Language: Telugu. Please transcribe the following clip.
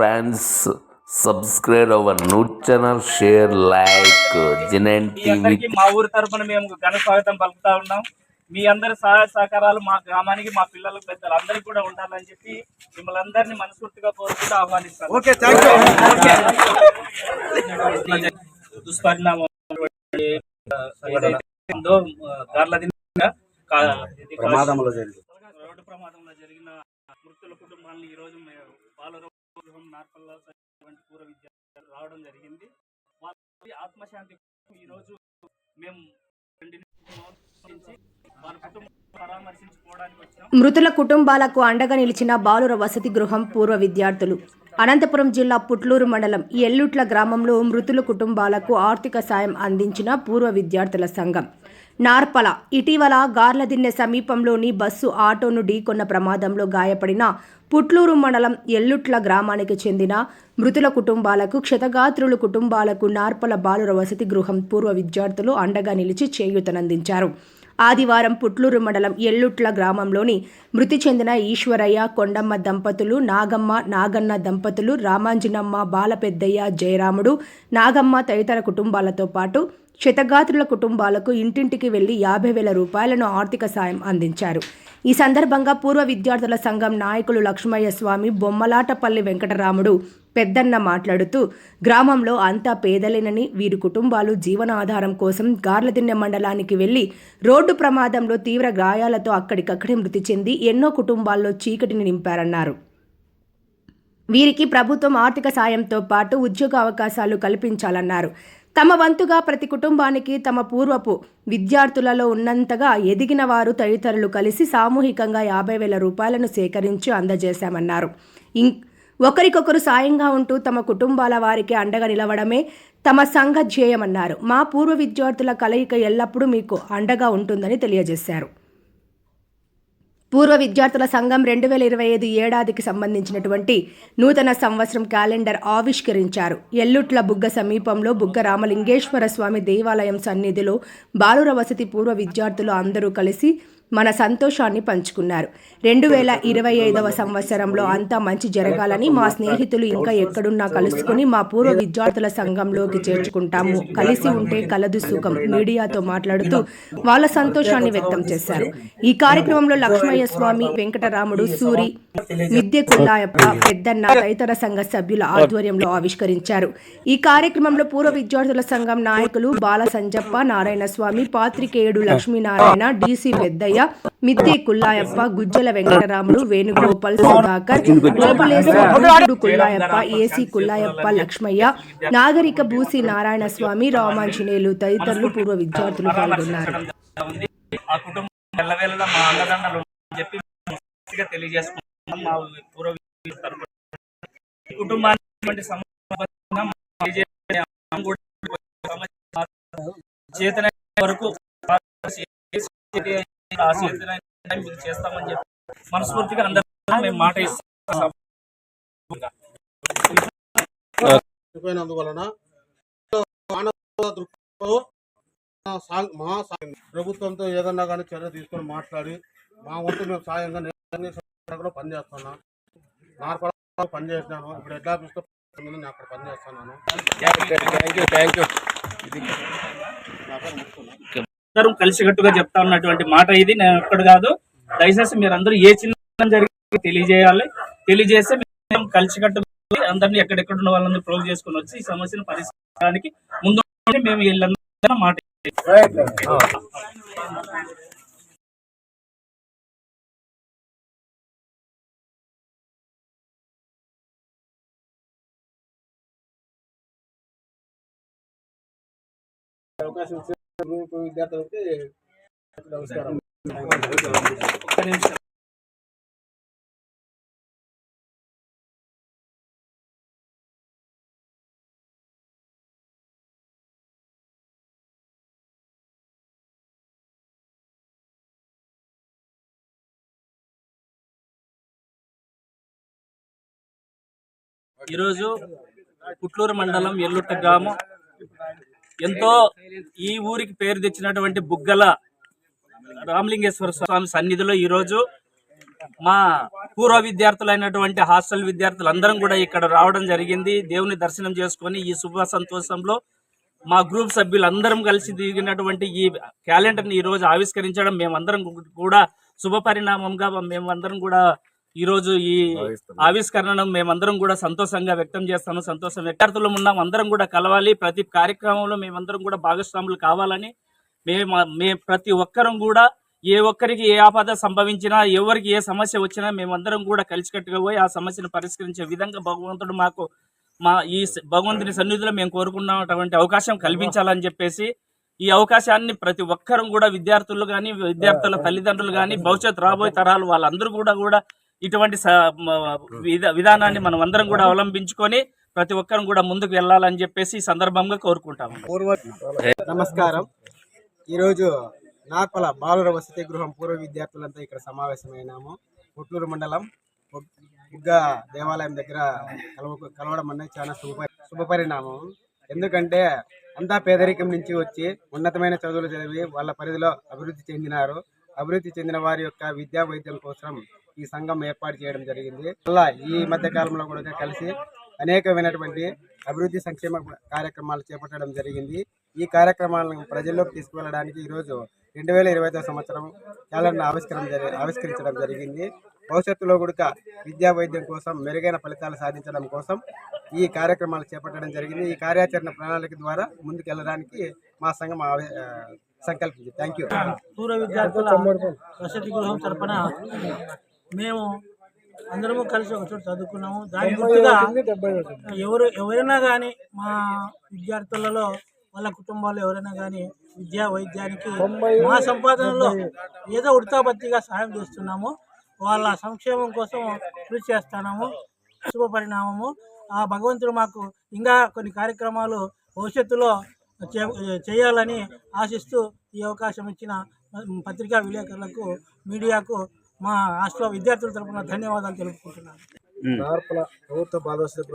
friends subscribe our new channel share like Jinan me TV అందరికీ మా ఊరి తరపున మేము ఘన స్వాగతం పలుకుతా ఉన్నాం. మీ అందరి సహాయ సహకారాలు మా గ్రామానికి మా పిల్లలకు పెద్దలు అందరికీ కూడా ఉండాలని చెప్పి మిమ్మల్ని అందరినీ మనస్ఫూర్తిగా కోరుకుంటూ ఆహ్వానిస్తాను. ఓకే థ్యాంక్ యూ దుష్పరిణామం ప్రమాదంలో జరిగింది. రోడ్డు ప్రమాదంలో జరిగిన మృతుల కుటుంబాలను ఈ రోజు గృహం నార్పల్ల వంటి పూర్వ విద్యార్థులు రావడం జరిగింది. వాళ్ళ ఆత్మశాంతి ఈరోజు మేము వాళ్ళ కుటుంబం పరామర్శించుకోవడానికి వచ్చినాం. మృతుల కుటుంబాలకు అండగా నిలిచిన బాలుర వసతి గృహం పూర్వ విద్యార్థులు. అనంతపురం జిల్లా పుట్లూరు మండలం ఎల్లుట్ల గ్రామంలో మృతుల కుటుంబాలకు ఆర్థిక సాయం అందించిన పూర్వ విద్యార్థుల సంఘం. నార్పల ఇటీవల గార్లదిన్నె సమీపంలోని బస్సు ఆటోను ఢీకొన్న ప్రమాదంలో గాయపడిన పుట్లూరు మండలం ఎల్లుట్ల గ్రామానికి చెందిన మృతుల కుటుంబాలకు క్షతగాత్రుల కుటుంబాలకు నార్పల బాలుర వసతి గృహం పూర్వ విద్యార్థులు అండగా నిలిచి చేయూతనందించారు. ఆదివారం పుట్లూరు మండలం ఎల్లుట్ల గ్రామంలోని మృతి చెందిన ఈశ్వరయ్య కొండమ్మ దంపతులు నాగమ్మ నాగన్న దంపతులు రామాంజనమ్మ బాలపెద్దయ్య జయరాముడు నాగమ్మ తదితర కుటుంబాలతో పాటు క్షతగాత్రుల కుటుంబాలకు ఇంటింటికి వెళ్ళి యాభై వేల రూపాయలను ఆర్థిక సాయం అందించారు. ఈ సందర్భంగా పూర్వ విద్యార్థుల సంఘం నాయకులు లక్ష్మయ్య స్వామి బొమ్మలాటపల్లి వెంకటరాముడు పెద్దన్న మాట్లాడుతూ గ్రామంలో అంతా పేదలేనని వీరి కుటుంబాలు జీవనాధారం కోసం గార్లదిన్నె మండలానికి వెళ్ళి రోడ్డు ప్రమాదంలో తీవ్ర గాయాలతో అక్కడికక్కడే మృతి చెంది ఎన్నో కుటుంబాల్లో చీకటిని నింపారన్నారు. వీరికి ప్రభుత్వం ఆర్థిక సాయంతో పాటు ఉద్యోగ అవకాశాలు కల్పించాలన్నారు. తమ వంతుగా ప్రతి కుటుంబానికి తమ పూర్వపు విద్యార్థులలో ఉన్నంతగా ఎదిగిన వారు తదితరులు కలిసి సామూహికంగా యాభై వేల రూపాయలను సేకరించి అందజేశామన్నారు. ఇం- ఒకరికొకరు సాయంగా ఉంటూ తమ కుటుంబాల వారికి అండగా నిలవడమే తమ సంఘ ధ్యేయమన్నారు. మా పూర్వ విద్యార్థుల కలయిక ఎల్లప్పుడూ మీకు అండగా ఉంటుందని తెలియజేశారు. పూర్వ విద్యార్థుల సంఘం రెండు వేల ఇరవై ఐదు ఏడాదికి సంబంధించినటువంటి నూతన సంవత్సరం క్యాలెండర్ ఆవిష్కరించారు. ఎల్లుట్ల బుగ్గ సమీపంలో బుగ్గ రామలింగేశ్వర స్వామి దేవాలయం సన్నిధిలో బాలుర వసతి పూర్వ విద్యార్థులు అందరూ కలిసి మన సంతోషాన్ని పంచుకున్నారు. రెండు వేల ఇరవై ఐదవ సంవత్సరంలో అంతా మంచి జరగాలని మా స్నేహితులు ఇంకా ఎక్కడున్నా కలుసుకుని మా పూర్వ విద్యార్థుల సంఘంలోకి చేర్చుకుంటాము. కలిసి ఉంటే కలదు సుఖం మీడియాతో మాట్లాడుతూ వాళ్ళ సంతోషాన్ని వ్యక్తం చేశారు. ఈ కార్యక్రమంలో లక్ష్మయ్య స్వామి వెంకటరాముడు సూరి విద్య కుల్లాయప్ప పెద్దన్న తదితర సంఘ సభ్యుల ఆధ్వర్యంలో ఆవిష్కరించారు. ఈ కార్యక్రమంలో పూర్వ విద్యార్థుల సంఘం నాయకులు బాల సంజప్ప నారాయణ స్వామి పాత్రికేయుడు లక్ష్మీనారాయణ డిసి పెద్దయ్య మిద్దె కుల్లాయప్ప గుజ్జల వెంకటరాముడు వేణుగోపాల్ సుధాకర్ కుల్లాయప్ప ఏసీ కుల్లాయప్ప లక్ష్మయ్య నాగరిక భూసి నారాయణ స్వామి రామాంజనేయులు తదితరులు పూర్వ విద్యార్థులు పాల్గొన్నారు. కుటుంబానికి వరకు మీకు చేస్తామని చెప్పి మనస్ఫూర్తిగా అందరూ మేము మాట ఇస్తాం. ప్రభుత్వంతో ఏదన్నా కానీ చర్య తీసుకొని మాట్లాడి మా వంతు మేము సాయంగా నేను కూడా పనిచేస్తున్నా. నార్పడ పనిచేసినాను. ఇప్పుడు హెడ్ ఆఫీస్లో నేను అక్కడ పనిచేస్తున్నాను. అందరం కలిసికట్టుగా చెప్తా ఉన్నటువంటి మాట ఇది. నేను ఒక్కడు కాదు. దయచేసి మీరు అందరూ ఏ చిన్న జరిగి తెలియజేయాలి. తెలియజేస్తే మేము కలిసికట్టుగా అందరినీ ఎక్కడెక్కడ ఉన్న వాళ్ళని ప్రోవ్ చేసుకుని వచ్చి ఈ సమస్యను పరిష్కారానికి ముందు మేము వీళ్ళందరూ మాట అవకాశం గ్రూప్ విద్యార్థులకి నమస్కారం ఒక్క నిమిషం. ఈరోజు పుట్లూరు మండలం ఎల్లుట్ట గ్రామం ఎంతో ఈ ఊరికి పేరు తెచ్చినటువంటి బుగ్గల రామలింగేశ్వర స్వామి సన్నిధిలో ఈరోజు మా పూర్వ విద్యార్థులైనటువంటి హాస్టల్ విద్యార్థులు అందరం కూడా ఇక్కడ రావడం జరిగింది. దేవుని దర్శనం చేసుకొని ఈ శుభ సంతోషంలో మా గ్రూప్ సభ్యులందరం కలిసి దిగినటువంటి ఈ క్యాలెండర్ని ఈ రోజు ఆవిష్కరించడం మేమందరం కూడా శుభ పరిణామంగా మేమందరం కూడా ఈ రోజు ఈ ఆవిష్కరణను మేమందరం కూడా సంతోషంగా వ్యక్తం చేస్తాను సంతోషం విద్యార్థులు ఉన్నాం. అందరం కూడా కలవాలి. ప్రతి కార్యక్రమంలో మేమందరం కూడా భాగస్వాములు కావాలని మేము మే ప్రతి ఒక్కరం కూడా ఏ ఒక్కరికి ఏ ఆపద సంభవించినా ఎవరికి ఏ సమస్య వచ్చినా మేమందరం కూడా కలిసికట్టుగా పోయి ఆ సమస్యను పరిష్కరించే విధంగా భగవంతుడు మాకు మా ఈ భగవంతుని సన్నిధిలో మేము కోరుకున్నటువంటి అవకాశం కల్పించాలని చెప్పేసి ఈ అవకాశాన్ని ప్రతి ఒక్కరం కూడా విద్యార్థులు కానీ విద్యార్థుల తల్లిదండ్రులు కానీ భవిష్యత్ రాబోయే తరాలు వాళ్ళందరూ కూడా కూడా ఇటువంటి విధానాన్ని మనం అందరం కూడా అవలంబించుకొని ప్రతి ఒక్కరం కూడా ముందుకు వెళ్ళాలని చెప్పేసి ఈ సందర్భంగా కోరుకుంటాము. నమస్కారం. ఈరోజు నార్పల బాలుర వసతి గృహం పూర్వ విద్యార్థులంతా ఇక్కడ సమావేశమైనాము. పుట్లూరు మండలం బుగ్- బుగ్గ దేవాలయం దగ్గర కలవ కలవడం అనేది చాలా శుభ శుభపరిణామం. ఎందుకంటే అంతా పేదరికం నుంచి వచ్చి ఉన్నతమైన చదువులు చదివి వాళ్ళ పరిధిలో అభివృద్ధి చెందినారు. అభివృద్ధి చెందిన వారి యొక్క విద్యా వైద్యం కోసం ఈ సంఘం ఏర్పాటు చేయడం జరిగింది. అలా ఈ మధ్య కాలంలో కూడా కలిసి అనేకమైనటువంటి అభివృద్ధి సంక్షేమ కార్యక్రమాలు చేపట్టడం జరిగింది. ఈ కార్యక్రమాలను ప్రజల్లోకి తీసుకువెళ్ళడానికి ఈరోజు రెండు వేల ఇరవై ఐదో సంవత్సరం క్యాలెండర్ ఆవిష్కరణ జరి ఆవిష్కరించడం జరిగింది. భవిష్యత్తులో కూడా విద్యా వైద్యం కోసం మెరుగైన ఫలితాలు సాధించడం కోసం ఈ కార్యక్రమాలు చేపట్టడం జరిగింది. ఈ కార్యాచరణ ప్రణాళిక ద్వారా ముందుకెళ్ళడానికి మా సంఘం ఆవి- సంకల్పించింది. థ్యాంక్ యూ పూర్వ విద్యార్థుల వసతి గృహం తరపున మేము అందరము కలిసి ఒక చోట చదువుకున్నాము. దాని గుర్తుగా ఎవరు ఎవరైనా కానీ మా విద్యార్థులలో వాళ్ళ కుటుంబాలు ఎవరైనా కానీ విద్యా వైద్యానికి మా సంపాదనలో ఏదో ఉడతాబత్తిగా సహాయం చేస్తున్నాము. వాళ్ళ సంక్షేమం కోసం కృషి చేస్తున్నాము. శుభ పరిణామము. ఆ భగవంతుడు మాకు ఇంకా కొన్ని కార్యక్రమాలు భవిష్యత్తులో చేయాలని ఆశిస్తూ ఈ అవకాశం ఇచ్చిన పత్రికా విలేకరులకు మీడియాకు మా హాస్టల్ విద్యార్థుల తరపున ధన్యవాదాలు తెలుపుకుంటున్నాను. ప్రభుత్వ బాలవసతి